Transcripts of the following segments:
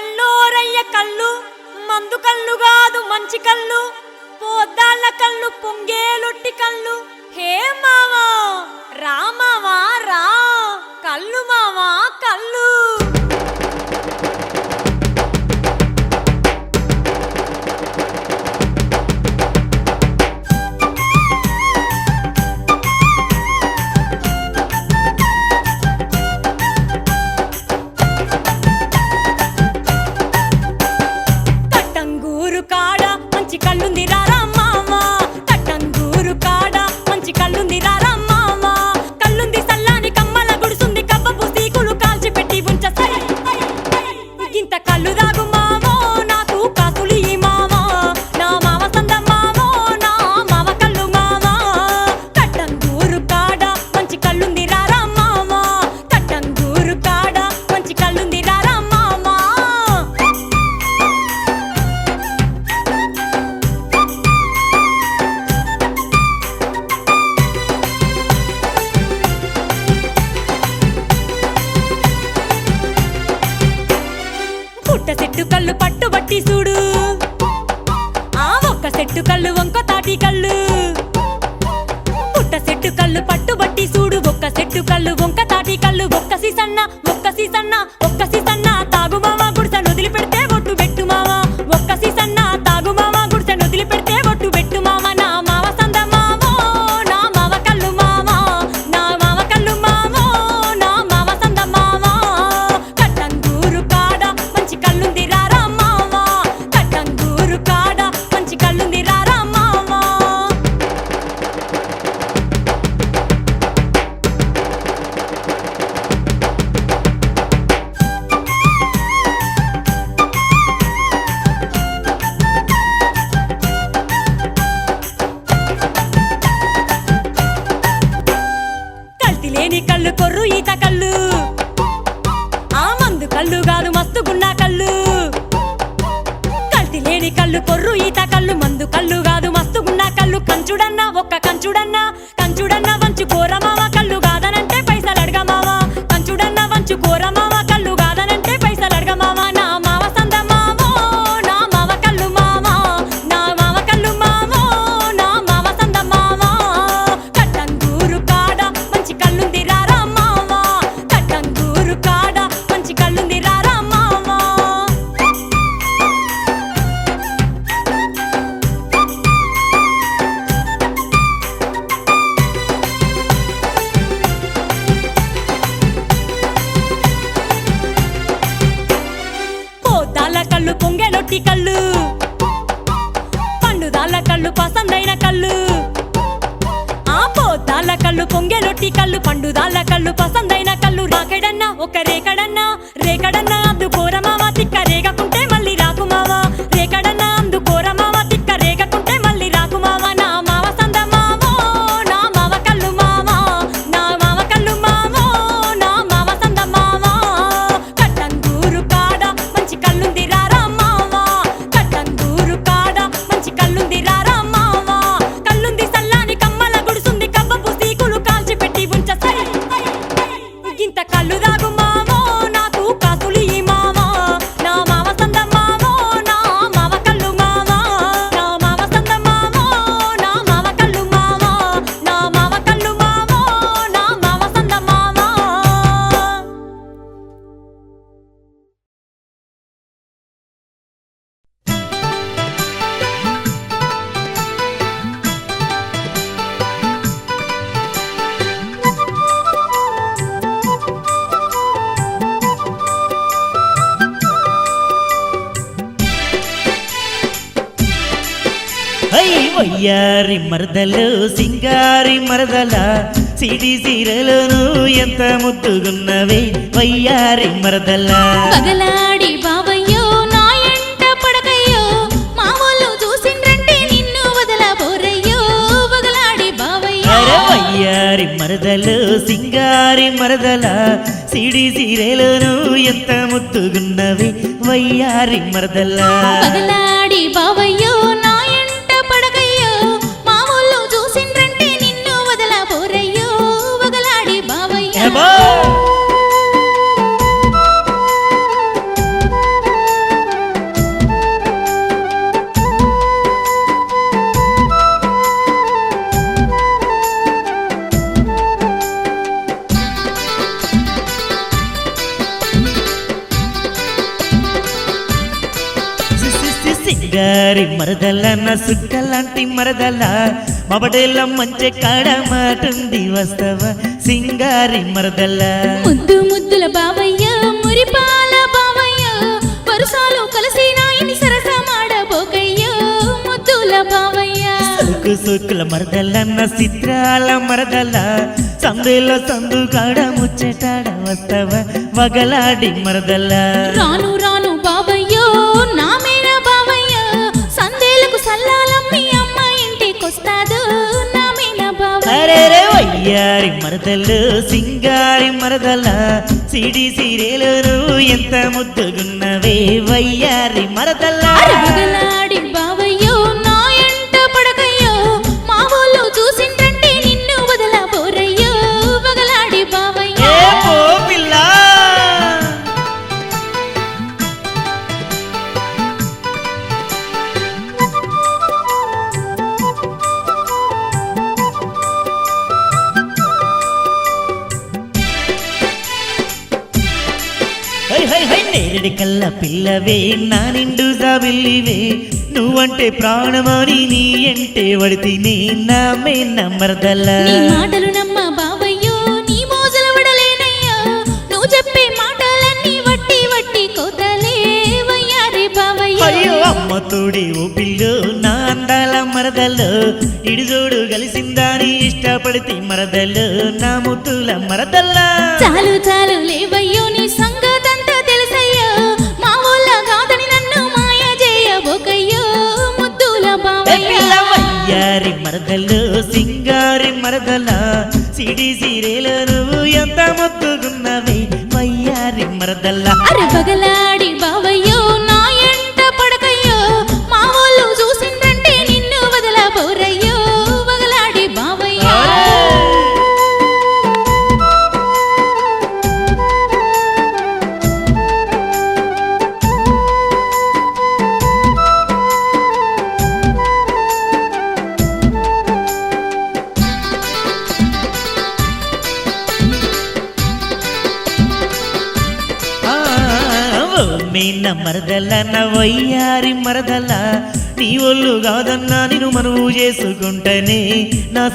కల్లోరయ్య కళ్ళు మందు కళ్ళు కాదు మంచి కళ్ళు. పోద్దాళ్ళ కళ్ళు పొంగేలుట్టి కళ్ళు. హే మావా రామావా రా. కళ్ళు మావా కళ్ళు. సింగారి మరదలు సింగారి మరదల సిడి సీరలోను ఎంత ముద్దుగున్నవే వయ్యారి మరదల. పగలాడి బాబయ్యో నాయంట పడకయ్యో మామూలు చూసిండ్రంటే నిన్ను వదల బోరయ్యో పగలాడి బాబయ్యో. వయ్యారి మరదలు సింగారి మరదల సిడి సీరలోను ఎంత ముద్దుగున్నవే వయ్యారి మరదల. పగలాడి బాబయ్య. సింగారి మరదల నా సుక్కలాంటి మరదల మబడేల మంచి కాడ మాటుంది వస్తవా సింగారి మరదల. ముద్దు ముద్దుల బావయ్య మురిపాల బావయ్య వరుసాలు కలిసి నాయని సరసమాడబోకయ్య ముద్దుల బావయ్య. సుక్కు సుక్కుల మరదల నా చిత్రాల మరదల సందులో సందు కాడ ముచ్చటాడ వస్తవా వగలాడి మరదల. రాను రాను బావయ్యో అరేరే వయ్యారి మరదలు సింగారి మరదల సిడి సీరేలు ఎంత ముద్దుగున్నవే వయ్యారి మరదల. నువ్వంటే ప్రాణమని నీ ఎంటే వడితిని నా మే నమ్మరదల్లా నీ మాటలు నమ్మ బావయ్యో నీ మోజలు వడలేనయ్యో. నువ్వు చెప్పే మాటలన్నీ వట్టి వట్టి కోతలే వయ్యారి బావయ్యో. అయ్యో అమ్మ తోడే ఓ పిల్లు నా అందాల మరదలు. ఇడిజోడు కలిసిందాని ఇష్టపడితే మరదలు నా ముద్దుల మరదల్లా. చాలు చాలు లేవయ్యో వయ్యారి మరదలు సింగారి మరదల సిడి సీరేలు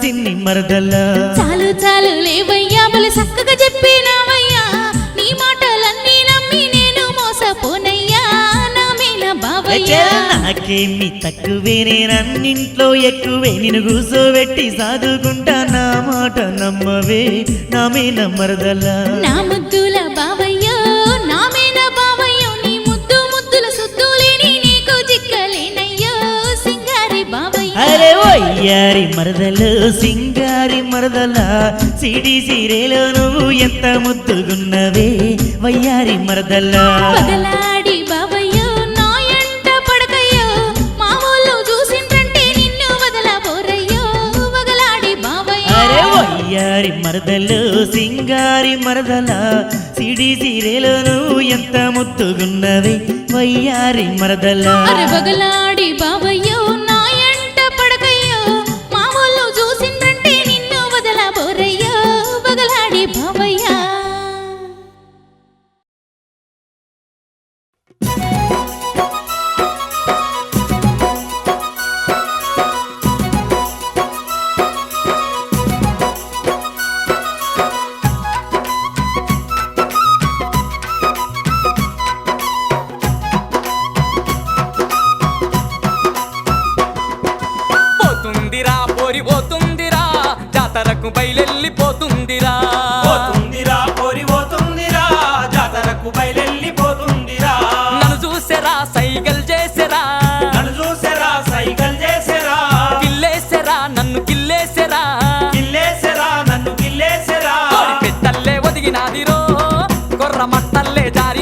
సిన్ని మరదల. చాలు చాలు లేవయ్యా బలి చక్కగా చెప్పినావయ్యా. నీ మాటలన్నీ నమ్మి నేను మోసపోనయ్యా. నా మీద బావయ్యా. నాకేమి తక్కువే నేనన్నింట్లో ఎక్కువే. నిన్ను కూసోబెట్టి సాదుకుంటా నా మాట నమ్మవే. నా మీన మరదల. నా ముద్దుల వయ్యారి మరదలు సింగారి మరదల సిడి సీరేలో నువ్వు ఎంత ముద్దుగున్నవే వయ్యారి మరదల. పడకయ్యో నిన్ను వదలబోరయ్యో వగలాడి అరే వయ్యారి మరదలు సింగారి మరదల సిడి సీరేలో నువ్వు ఎంత ముద్దుగున్నవే వయ్యారి మరదల. అరే బగలాడి బావయ్యో మట్టల్లే జారి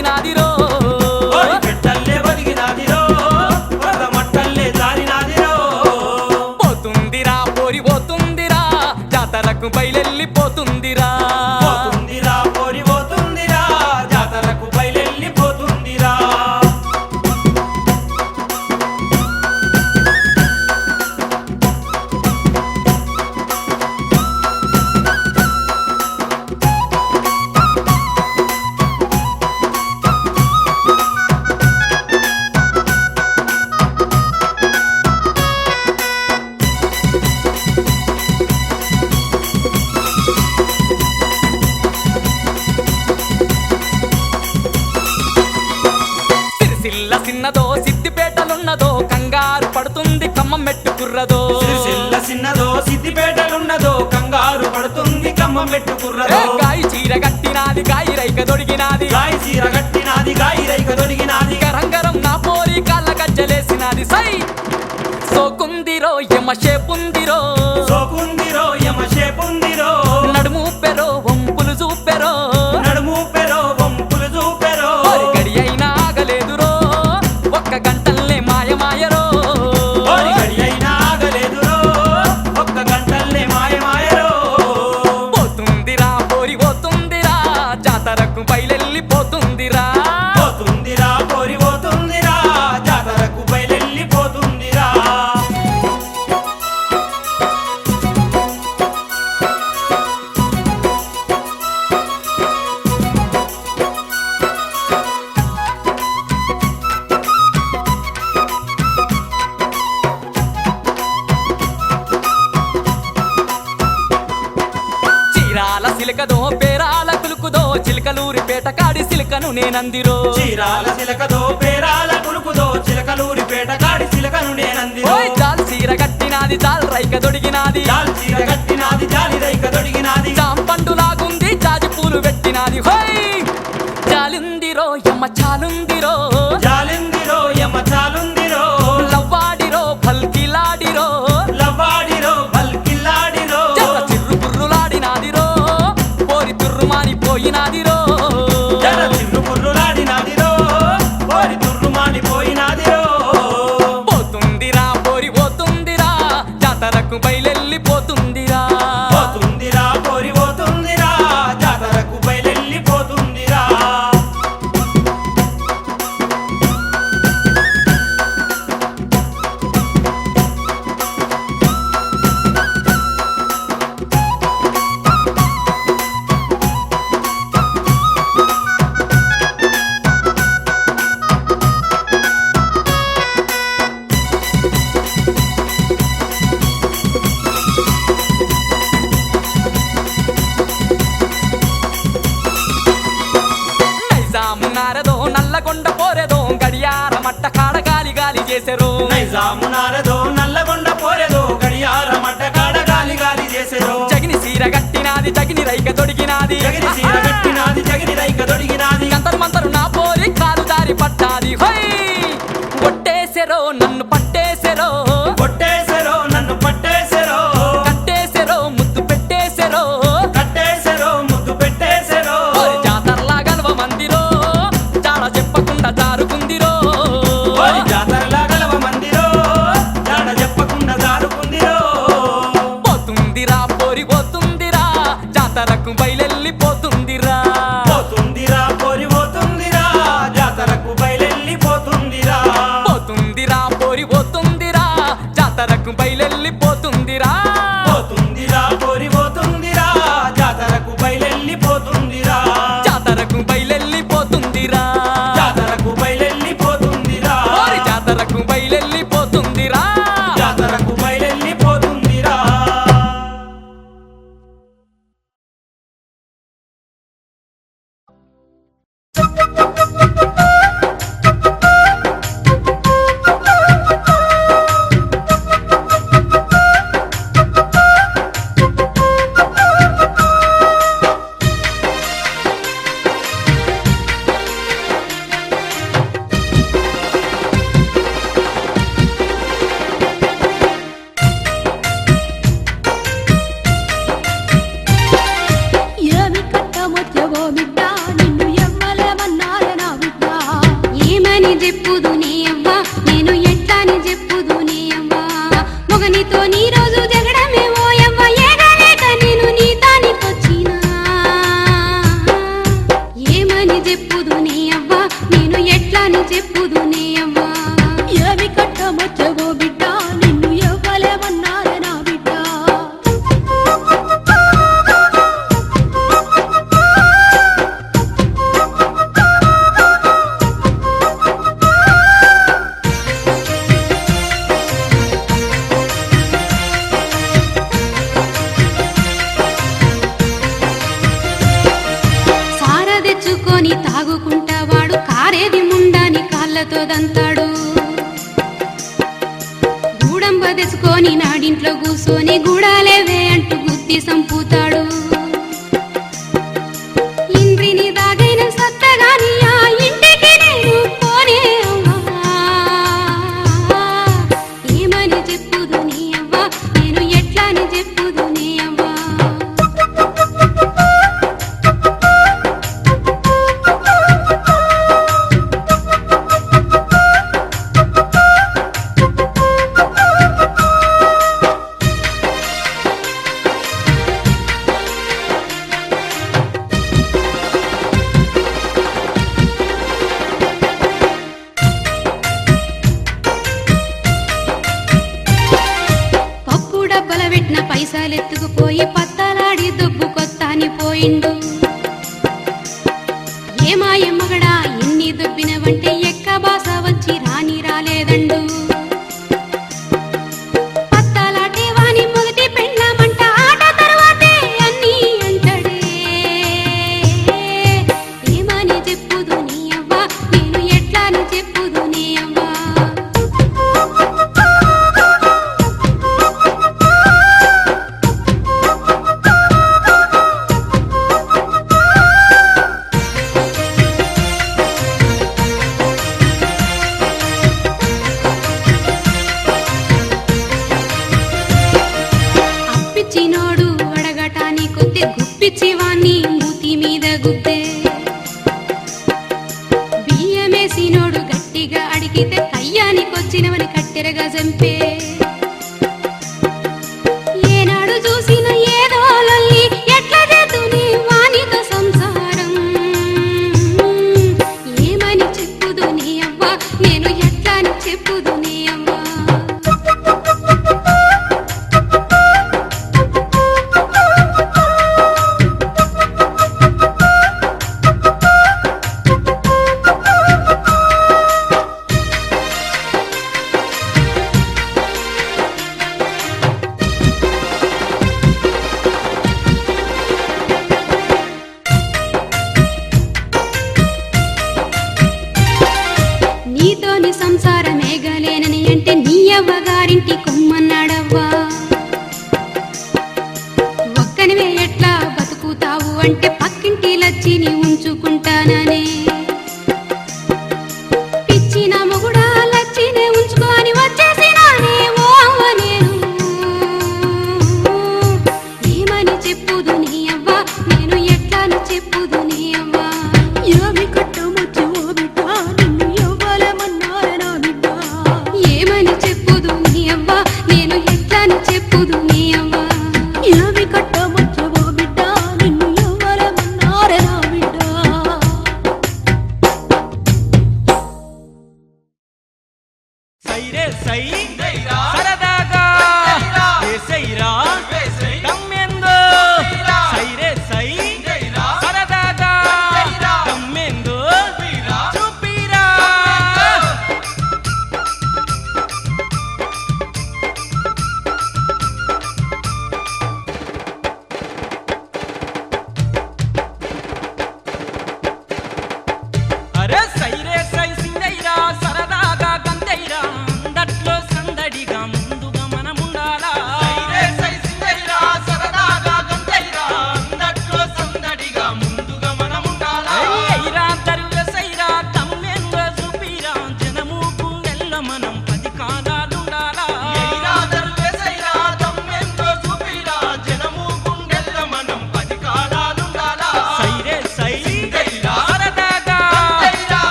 సిల్ల సిన్నదో సిద్దిపేటలున్నదో కంగారు పడుతుంది కమ్మ మెట్టు కుర్రదో. సిరిసిల్ల సిన్నదో సిద్దిపేటలున్నదో కంగారు పడుతుంది కమ్మ మెట్టు కుర్రదో. గాయి చీర కట్టినాది గాయ రైక దొడిగినాది. గాయి చీర కట్టినాది గాయ రైక దొడిగినాది. కరంగరం నా పోరి కాళ్ళ గజ్జలేసినాది సై! సోకుందిరో యమ షేపుందిరో. సోకుందిరో యమ షేపుందిరో నేనందిరో? చీరాల చిలకదో పేరాల కురుకుదో చిలకలూరి పేట కాడి చిలకను నేనందిరో. జాల్ చీర కట్టినాది జాల్ రైక దొడిగినాది. జాల్ చీర కట్టినాది జాలి రైక దొడిగినాది. జాంపండు లాగుంది జాజి పూలు పెట్టినాది. హోయ్! చీర గట్టినాది చగిని రైక తొడిగినాది. తొడిగినాది. అంతరు మంతరు నా పోలి కాలు దారి పట్టాది. హై! నన్ను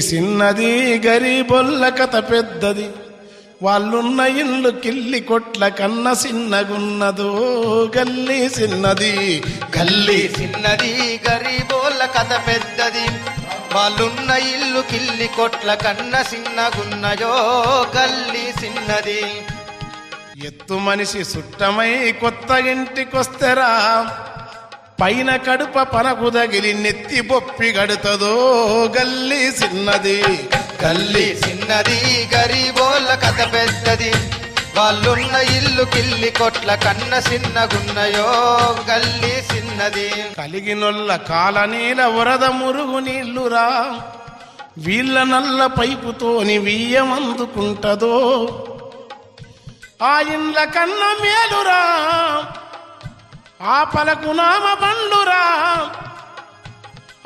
చిన్నది గరీబొల్ల కథ పెద్దది. వాళ్ళున్న ఇల్లు కిల్లి కొట్ల కన్న చిన్నగున్నదో గల్లీ చిన్నది గల్లీ చిన్నది గరీబోళ్ళ కథ పెద్దది. వాళ్ళున్న ఇల్లు కిల్లి కొట్ల కన్న చిన్నగున్నయో గల్లీ చిన్నది ఎత్తు మనిషి సుట్టమై కొత్త ఇంటికొస్తెరా. పైన కడుప పనకు తగిలి నెత్తి బొప్పి గడుతదో గల్లీ చిన్నది గల్లీ చిన్నది గరీబోళ్ళ కథ పెద్దది. వాళ్ళున్న ఇల్లు కిల్లి కొట్ల కన్న చిన్నగున్నయో గల్లీ చిన్నది కలిగినొల్ల కాలనీల వరద మురుగు నీళ్ళురా వీళ్ళ నల్ల పైపుతోని వీయమందుకుంటదో ఆ ఇండ్ల కన్న మేలురా. ఆ పలకు నామ బండురా.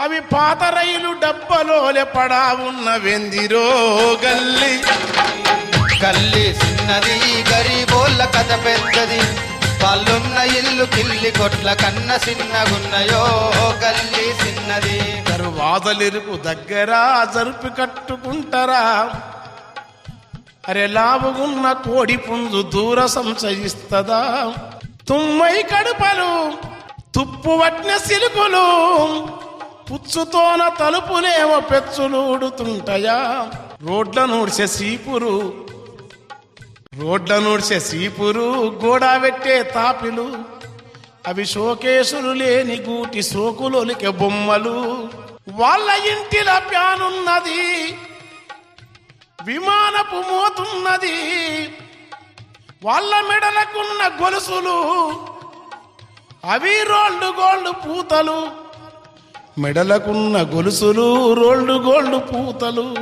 అవి పాత రైలు డబ్బలోలే పడా ఉన్న వెందిరో గల్లి. గల్లీ చిన్నది గరీబోళ్ళ కథ పెద్దది. వాళ్ళున్న ఇల్లు కిల్లి కొట్ల కన్న చిన్నగున్నయో గల్లీ చిన్నది. దర్వాజలిరుకు దగ్గర జరుపు కట్టుకుంటారా. అరే లావుగున్న కోడి పుంజు దూర సంశయిస్తదా తుమ్మై కడుపలు తుప్పు వట్న సిలుకులు పుచ్చుతోన తలుపులేమో పెచ్చులుడుతుంటాయా? రోడ్ల నూడ్చే సీపురు రోడ్ల నూడ్చే సీపురు గోడా పెట్టే తాపిలు. అవి షోకేసులు లేని గూటి సోకులొలికే బొమ్మలు. వాళ్ళ ఇంటిల ప్యానున్నది విమానపు మోతున్నది. వాళ్ళ మెడలకున్న గొలుసులు అవి రోల్డ్ గోల్డ్ పూతలు. మెడలకున్న గొలుసులు రోల్డ్ గోల్డ్ పూతలు.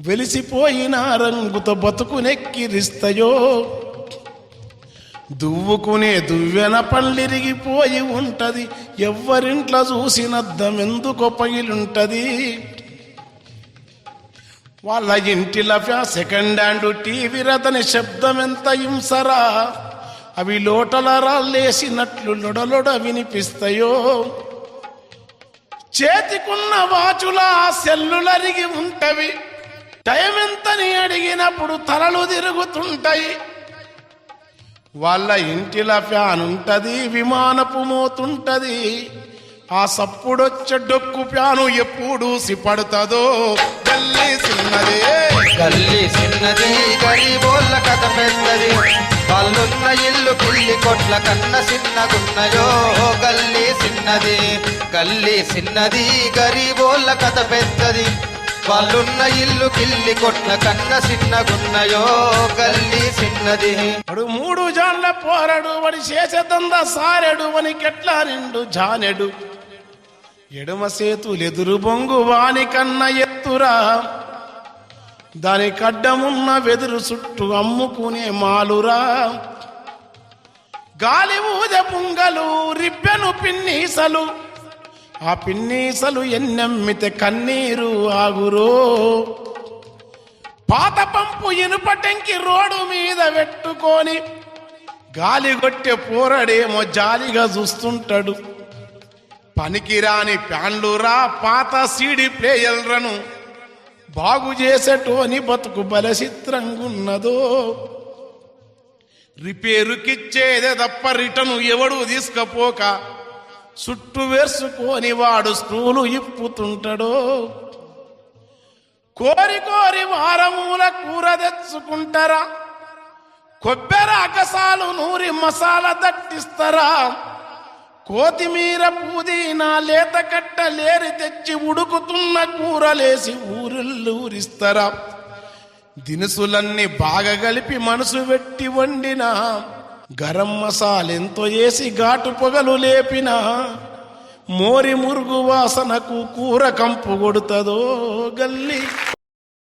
వెలిసిపోయిన రంగుతో బతుకునెక్కిరిస్తాయో దువ్వుకునే దువ్వెన పళ్ళిరిగిపోయి ఉంటది. ఎవ్వరింట్లో చూసినద్దం ఎందుకు పగిలుంటది. వాళ్ళ ఇంటిల సెకండ్ హ్యాండ్ టీవీ రథని శబ్దం ఎంత హింసరా? అవి లోటల రాళ్ళేసినట్లు లొడలొడ వినిపిస్తాయో? చేతికున్న వాచులా సెల్లులరిగి ఉంటవి. టైం ఎంతని అడిగినప్పుడు తలలు తిరుగుతుంటాయి. వాళ్ళ ఇంటిల ఫ్యాన్ ఉంటది విమానపు మోతుంటది. ఆ సప్పుడొచ్చే డొక్కు ప్యాను ఎప్పుడు సిపడుతుందో? గల్లీ చిన్నదే గల్లీ చిన్నది గరీబోళ్ళ కథ పెద్దది. వాళ్ళున్న ఇల్లు కిల్లి కొట్ల కన్న చిన్నగున్నయో గల్లీ చిన్నది గల్లీ చిన్నది గరీబోళ్ళ కథ పెద్దది. వాళ్ళున్న ఇల్లు కిల్లి కొట్ల కన్న చిన్నగున్నయో గల్లీ చిన్నది వాడు మూడు జాన్ల పోరడు వాడి చేసేదందా సారెడు వనికెట్లా నిండు జానెడు? ఎడమ సేతులెదురు బొంగు వాని కన్న ఎత్తురా. దాని కడ్డమున్న వెదురు చుట్టూ అమ్ముకునే మాలురా. గాలి ఊద పుంగలు రిబ్బెను పిన్నీసలు. ఆ పిన్నీసలు ఎన్నెమ్మితే కన్నీరు ఆగురో. పాత పంపు ఇనుపటెంకి రోడ్డు మీద పెట్టుకొని గాలి కొట్టే పోరడేమో జాలిగా చూస్తుంటాడు. పనికిరాని ప్యాండ్లురా పాత సీడి ప్లేయల్రను బాగు చేసేటోని బతుకు బలచిత్రంగున్నదో రిపేరుకిచ్చేదే తప్ప రిటను ఎవడు తీసుకపోక చుట్టూ వేసుకొని వాడు స్క్రూలు ఇప్పుతుంటాడో. కోరి కోరి వారమూల కూర తెచ్చుకుంటారా? కొబ్బరి అకసాలు నూరి మసాలా దట్టిస్తారా? కోతిమీర పుదీనా లేత కట్ట లేరి తెచ్చి ఉడుకుతున్న కూరలేసి ఊరిల్లూరిస్తారా. దినుసులన్నీ బాగా కలిపి మనసు పెట్టి వండిన. గరం మసాలెంతో వేసి ఘాటు పొగలు లేపిన. మోరి మురుగు వాసనకు కూర కంపు కొడుతుందో గల్లీ.